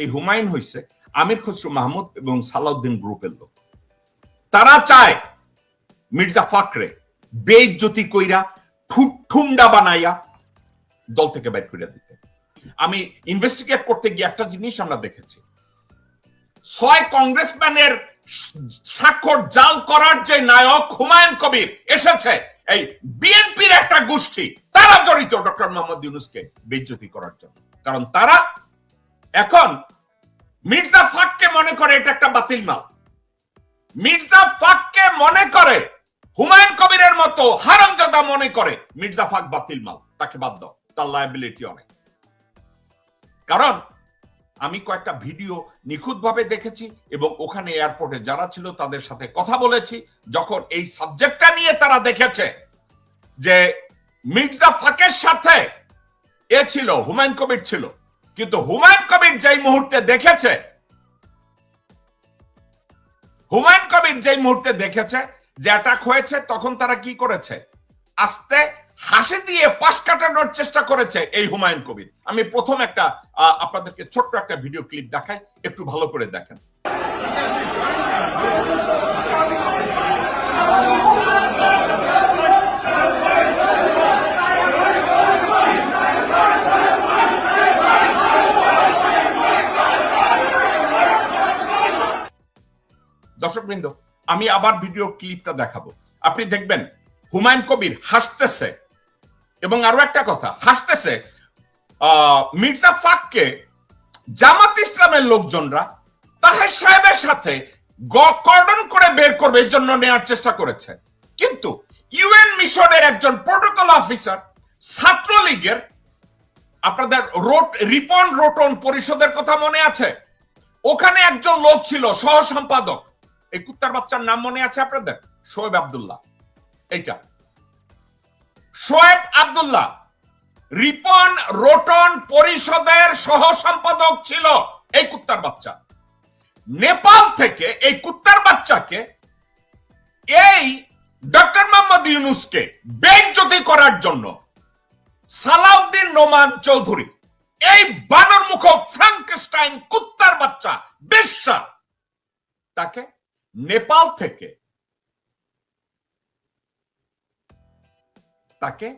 এই হুমায়ুন হইছে আমির খসরু মাহমুদ এবং সালাউদ্দিন গ্রুপের লোক। তারা চায় মির্জা ফাকরে বেজ্জতি কইরা ঠুমডা বানাইয়া দল থেকে বের করে দিতে। আমি ইনভেস্টিগেট করতে গিয়ে একটা জিনিস আমরা দেখেছি। ছয় কংগ্রেসম্যানের স্বাক্ষর জাল করার যে নায়ক হুমায়ুন কবির এসেছে, এই বিএনপির একটা গোষ্ঠী, তারা জড়িত ডক্টর মোহাম্মদ ইউনুসকে বেজ্জতি করার জন্য। কারণ তারা এখন মির্জা ফাককে মনে করে এটা একটা বাতিল মাল। মির্জা ফাককে মনে করে হুমায়ুন কবিরের মতো হারামজাদা মনে করে মির্জা ফাক বাতিল মাল, তাকে বাদ দাও, তার লায়াবিলিটি অনেক। কারণ আমি কয়েকটা ভিডিও নিখুঁতভাবে দেখেছি এবং ওখানে এয়ারপোর্টে যারা ছিল তাদের সাথে কথা বলেছি, যখন এই সাবজেক্টটা নিয়ে তারা দেখেছে যে মির্জা ফাকের সাথে এ ছিল, হুমায়ুন কবির ছিল। কিন্তু হুমায়ুন কবির যেই মুহূর্তে দেখেছে, হুমায়ুন কবির যেই মুহূর্তে দেখেছে, যে অ্যাটাক হয়েছে, তখন তারা কি করেছে? আস্তে হাসি দিয়ে পাশ কাটানোর চেষ্টা করেছে এই হুমায়ুন কবির। আমি প্রথম একটা আপনাদেরকে ছোট্ট একটা ভিডিও ক্লিপ দেখাই, একটু ভালো করে দেখেন। দর্শকবৃন্দ আমি আবার ভিডিও ক্লিপটা দেখাবো। আপনি দেখবেন হুমায়ুন কবির হাসতেছে। এবং আরও একটা কথা, হাসতেছে মির্জা ফাককে জামাত ইসলামের লোকজনরা তাহের সাহেবের সাথে কর্ডন করে বের করবে এর জন্য নেওয়ার চেষ্টা করেছে। কিন্তু ইউএন মিশনের একজন প্রোটোকল অফিসার ছাত্রলীগের, আপনাদের রোট, রিপন রোটন পরিষদের কথা মনে আছে? ওখানে একজন লোক ছিল সহ সম্পাদক এই কুত্তার বাচ্চার নাম মনে আছে আপনাদের? শোয়েব আব্দুল্লাহ। এইটা। শোয়েব আব্দুল্লাহ রিপন রোটন পরিষদের সহ সম্পাদক ছিল এই কুত্তার বাচ্চা। নেপাল থেকে এই কুত্তার বাচ্চাকে এই ডক্টর মোহাম্মদ ইউনুসকে বেজ্জতি করার জন্য সালাউদ্দিন নোমান চৌধুরী, এই বানর মুখ ফ্রাঙ্কস্টাইন কুত্তার বাচ্চা, বেশ্যা, তাকে নেপাল থেকে তাকে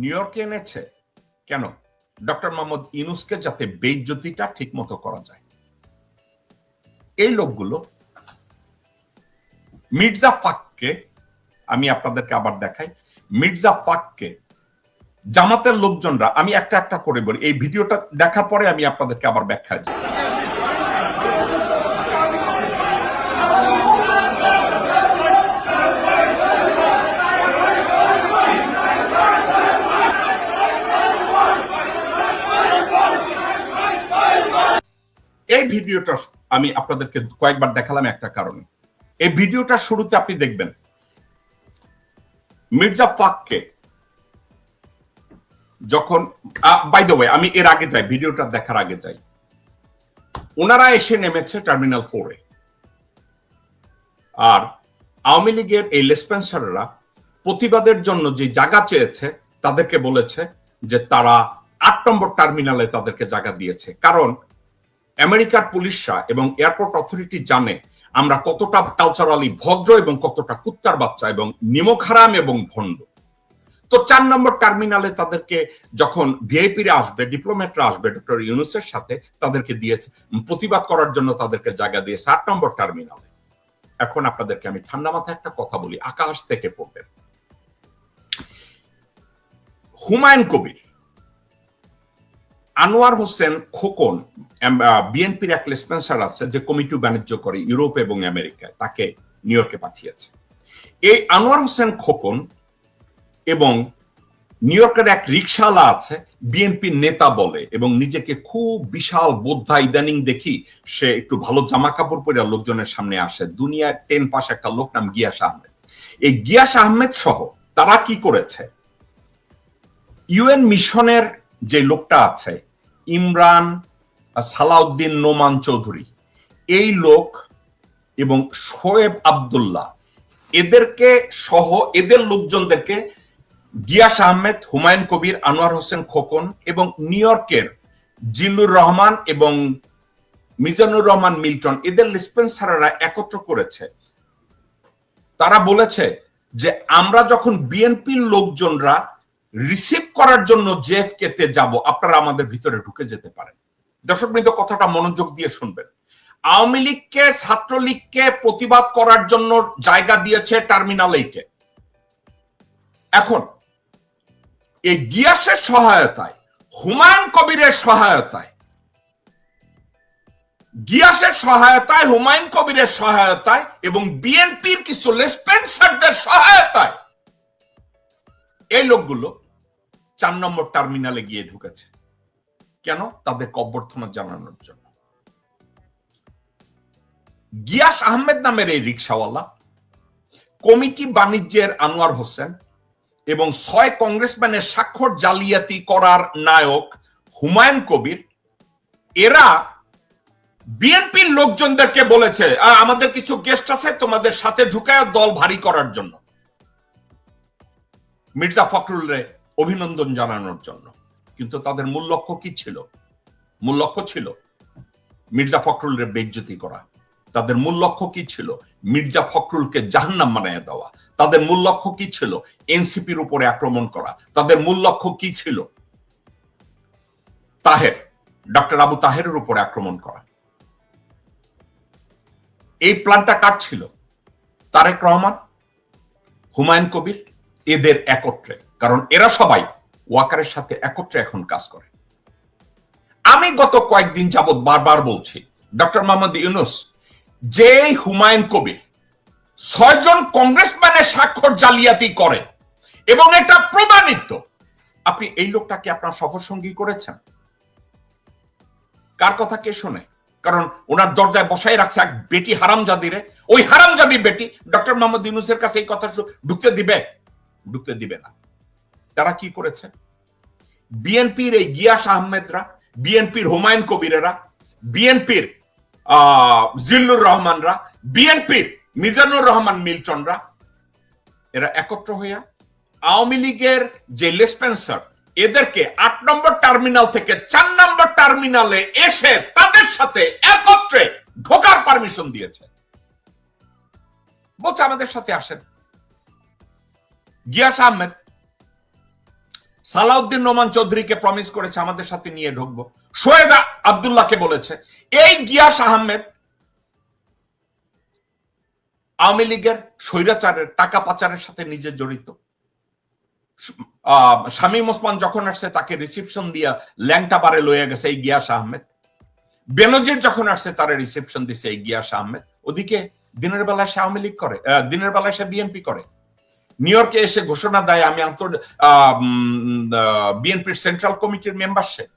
নিউ ইয়র্কে এনেছে। কেন? ডক্টর মোহাম্মদ ইনুসকে যাতে বেজ্জতিটা ঠিক মতো করা যায়। এই লোকগুলো মির্জা ফাককে আমি আপনাদেরকে আবার দেখাই, মির্জা ফাককে জামাতের লোকজনরা, আমি একটা একটা করে বলি, এই ভিডিওটা দেখার পরে আমি আপনাদেরকে আবার ব্যাখ্যা দিই এই ভিডিওটা আমি আপনাদেরকে কয়েকবার দেখালাম একটা কারণে। এই ভিডিওটা শুরুতে আপনি দেখবেন, মির্জা ফাককে যখন বাই দ্য ওয়ে আমি এর আগে যাই, ভিডিওটা দেখার আগে যাই। ওনারা এসে নেমেছে টার্মিনাল ফোরে আর আওয়ামী লীগের এই লেসপেন্সাররা প্রতিবাদের জন্য যে জায়গা চেয়েছে, তাদেরকে বলেছে যে তারা আট নম্বর টার্মিনালে তাদেরকে জায়গা দিয়েছে। কারণ আমেরিকার পুলিশরা এবং এয়ারপোর্ট অথরিটি জানে আমরা কতটা কালচারালি ভদ্র এবং কতটা কুত্তার বাচ্চা এবং নিমখারাম এবং ভণ্ড। তো চার নম্বর টার্মিনালে তাদেরকে যখন ভিআইপিরা আসবে ডিপ্লোমেটরা আসবে ডক্টর ইউনুসের সাথে তাদেরকে দিয়েছে প্রতিবাদ করার জন্য তাদেরকে জায়গা দিয়েছে আট নম্বর টার্মিনালে এখন আপনাদেরকে আমি ঠান্ডা মাথায় একটা কথা বলি, আকাশ থেকে পড়বেন হুমায়ুন কবির আনোয়ার হোসেন খোকন বিএনপির এক লেসপেন্সার আছে যে কমিটি বাণিজ্য করে ইউরোপ এবং আমেরিকায়, তাকে নিউ ইয়র্কে পাঠিয়েছে। এই আনোয়ার হোসেন খোকন এবং নিউ ইয়র্কের এক রিক্সাওয়ালা আছে বিএনপির নেতা বলে, এবং নিজেকে খুব বিশাল বোদ্ধা ইদানিং দেখি, সে একটু ভালো জামা কাপড় পরে লোকজনের সামনে আসে। দুনিয়ার টেন পাস একটা লোক নাম গিয়াস আহমেদ। এই গিয়াস আহমেদ সহ তারা কি করেছে? ইউএন মিশনের যে লোকটা আছে, ইমরান সালাউদ্দিন নোমান চৌধুরী, এই লোক এবং শোয়েব আবদুল্লাহ, এদেরকে সহ এদের লোকজনদেরকে গিয়াস আহমেদ, হুমায়ুন কবির, আনোয়ার হোসেন খোকন এবং নিউ ইয়র্কের জিল্লুর রহমান এবং মিজানুর রহমান মিল্টন, এদের ডিসপেন্সাররা একত্র করেছে। তারা বলেছে যে আমরা যখন বিএনপির লোকজনরা রিসিভ করার জন্য জেএফকে তে যাব, আপনারা আমাদের ভিতরে ঢুকে যেতে পারেন। দর্শক বৃন্দ কথাটা মনোযোগ দিয়ে শুনবেন। আওয়ামী লীগকে, ছাত্রলীগকে প্রতিবাদ করার জন্য জায়গা দিয়েছে টার্মিনাল এখন, এই গিয়াসের সহায়তায়, হুমায়ুন কবিরের সহায়তায়, গিয়াসের সহায়তায়, হুমায়ুন কবিরের সহায়তায় এবং বিএনপির কিছু লেসপেন্সারদের সহায়তায়, এই লোকগুলো চার নম্বর টার্মিনালে গিয়ে ঢুকেছে। কেন? তাদের অভ্যর্থনা জানানোর জন্য। গিয়াস আহমেদ নামের এই রিক্সাওয়ালা কমিটি বাণিজ্যের আনোয়ার হোসেন এবং ছয় কংগ্রেসম্যানের স্বাক্ষর জালিয়াতি করার নায়ক হুমায়ুন কবির এরা বিএনপির লোকজনদেরকে বলেছে "আ, আমাদের কিছু গেস্ট আছে তোমাদের সাথে ঢুকায় দল ভারী করার জন্য। মির্জা ফখরুলরে অভিনন্দন জানানোর জন্য। কিন্তু তাদের মূল লক্ষ্য কি ছিল? মূল লক্ষ্য ছিল মির্জা ফখরুলের বেজ্জতি করা। তাদের মূল লক্ষ্য কি ছিল? মির্জা ফখরুলকে জাহান্নাম বানিয়ে দেওয়া। তাদের মূল লক্ষ্য কি ছিল? এনসিপির উপরে আক্রমণ করা। তাদের মূল লক্ষ্য কি ছিল? তাহের, ডক্টর আবু তাহেরের উপরে আক্রমণ করা। এই প্ল্যানটা কার ছিল? তারেক রহমান, হুমায়ুন কবির, এদের একত্রে। কারণ এরা সবাই ওয়াকারের সাথে একত্রে এখন কাজ করে। আমি গত কয়েকদিন যাবৎ বারবার বলছি ডক্টর মোহাম্মদ ইউনুস যে হুমায়ুন কবির ছয়জন কংগ্রেসম্যানের স্বাক্ষর জালিয়াতি করে এবং এটা প্রমাণিত, আপনি এই লোকটাকে আপনার সফর সঙ্গী করেছেন? কার কথা কে শোনে? কারণ ওনার দরজায় বসাই রাখছে এক বেটি হারামজাদিরে। ওই হারামজাদি বেটি ডক্টর মোহাম্মদ ইউনুসের কাছে এই কথা ঢুকতে দিবে? ঢুকতে দিবে না। তারা কি করেছে? বিএনপির এই গিয়াস আহমেদরা বিএনপির হুমায়ুন কবিরেরা বিএনপির জিল্লুর রহমানরা বিএনপির মিজানুর রহমান মিল্টনরা এরা একত্র হইয়া আওয়ামী লীগের যে লেসপেন্সার, এদেরকে আট নম্বর টার্মিনাল থেকে চার নম্বর টার্মিনালে এসে তাদের সাথে একত্রে ঢোকার পারমিশন দিয়েছে। বলছে, আমাদের সাথে আসেন। গিয়াস আহমেদ সালাউদ্দিন নোমান চৌধুরীকে প্রমিস করেছে, আমাদের সাথে নিয়ে ঢুকবো। শোয়েদা আবদুল্লাহকে বলেছে, এই গিয়াস আহমেদ আওয়ামী লীগের স্বৈরাচারের, টাকা পাচারের সাথে নিজে জড়িত। শামীম ওসমান যখন আসছে, তাকে রিসিপশন দিয়া ল্যাংটা বারে লইয়া গেছে এই গিয়াস আহমেদ। বেনজির যখন আসছে, তারা রিসেপশন দিছে এই গিয়াস আহমেদ। ওদিকে দিনের বেলায় সে আওয়ামী লীগ করে দিনের বেলায় সে বিএনপি করে। নিউ ইয়র্কে এসে ঘোষণা দেয় আমি আন্তর বিএনপির সেন্ট্রাল কমিটির মেম্বারশিপ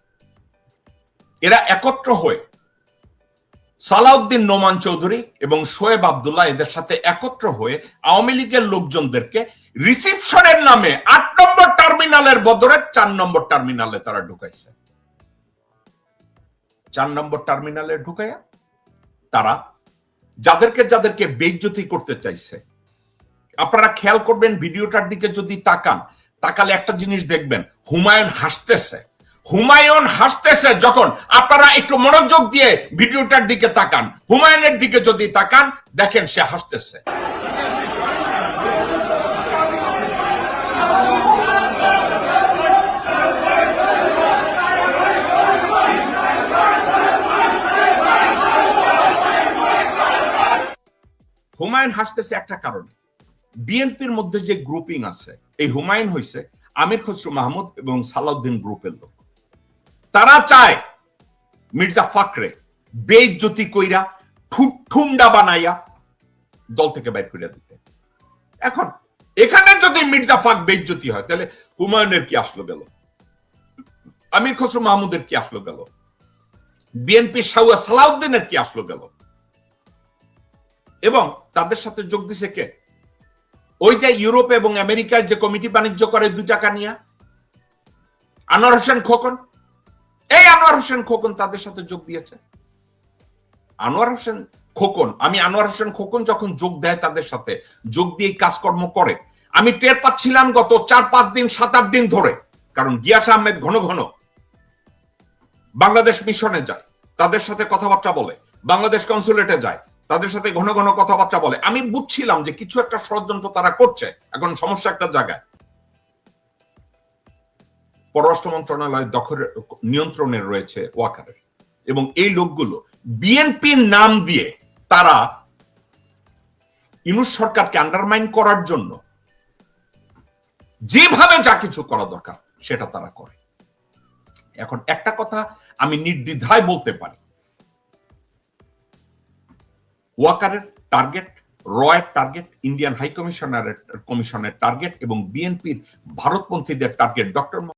এরা একত্র হয়ে সালাউদ্দিন নোমান চৌধুরী এবং শোয়েব আবদুল্লাহ এদের সাথে একত্র হয়ে আওয়ামী লীগের লোকজনদেরকে রিসিপশনের নামে আট নম্বর টার্মিনালের বদলে চার নম্বর টার্মিনালে তারা ঢুকাইছে। চার নম্বর টার্মিনালে ঢুকাইয়া তারা যাদেরকে যাদেরকে বেজ্জতি করতে চাইছে আপনারা খেয়াল করবেন ভিডিওটার দিকে যদি তাকান, তাকালে একটা জিনিস দেখবেন, হুমায়ুন হাসতেছে। হুমায়ুন হাসতেছে যখন আপনারা একটু মনোযোগ দিয়ে ভিডিওটার দিকে তাকান। হুমায়ুনের দিকে যদি তাকান, দেখেন সে হাসতেছে। হুমায়ুন হাসতেছে একটা কারণে। বিএনপির মধ্যে যে গ্রুপিং আছে, এই হুমায়ুন হইছে, আমির খসরু মাহমুদ এবং সালাউদ্দিন গ্রুপের লোক। তারা চায় মির্জা ফাকরে বেজ্জতি কইরা ঠুমডা বানাইয়া দল থেকে বাইর করে দিতে। এখন, এখানে যদি মির্জা ফাক বেজ্জতি হয়, তাহলে হুমায়ুনের কি আসলো গেল? আমির খসরু মাহমুদের কি আসলো গেল? বিএনপি সাউয়া সালাউদ্দিনের কি আসলো গেল? এবং তাদের সাথে যোগ দিছে কে? ওই যে ইউরোপ এবং আমেরিকায় যে কমিটি বাণিজ্য করে দুই টাকা নিয়ে? আনোয়ার হোসেন খোকন? এই আনোয়ার হোসেন খোকন তাদের সাথে যোগ দিয়েছে। আনোয়ার হোসেন খোকন, আমি আনোয়ার হোসেন খোকন যখন যোগ দেয় তাদের সাথে, যোগ দিয়ে কাজকর্ম করে, আমি টের পাচ্ছিলাম গত চার, পাঁচ দিন, সাত, আট দিন ধরে, কারণ গিয়াস আহমেদ ঘন ঘন বাংলাদেশ মিশনে যায়, তাদের সাথে কথাবার্তা বলে, বাংলাদেশ কনসুলেটে যায় তাদের সাথে ঘন ঘন কথাবার্তা বলে। আমি বুঝছিলাম যে কিছু একটা ষড়যন্ত্র তারা করছে। এখন সমস্যা একটা জায়গায়। পররাষ্ট্র মন্ত্রণালয় দখল, নিয়ন্ত্রণে রয়েছে ওয়াকারের। এবং এই লোকগুলো বিএনপির নাম দিয়ে তারা ইনুস সরকারকে আন্ডারমাইন করার জন্য যেভাবে যা কিছু করা দরকার, সেটা তারা করে। এখন একটা কথা আমি নির্দ্বিধায় বলতে পারি। ওয়াকারের টার্গেট রয়ের টার্গেট ইন্ডিয়ান হাই কমিশনারের কমিশনের টার্গেট এবং বিএনপির ভারতপন্থীদের টার্গেট ডক্টর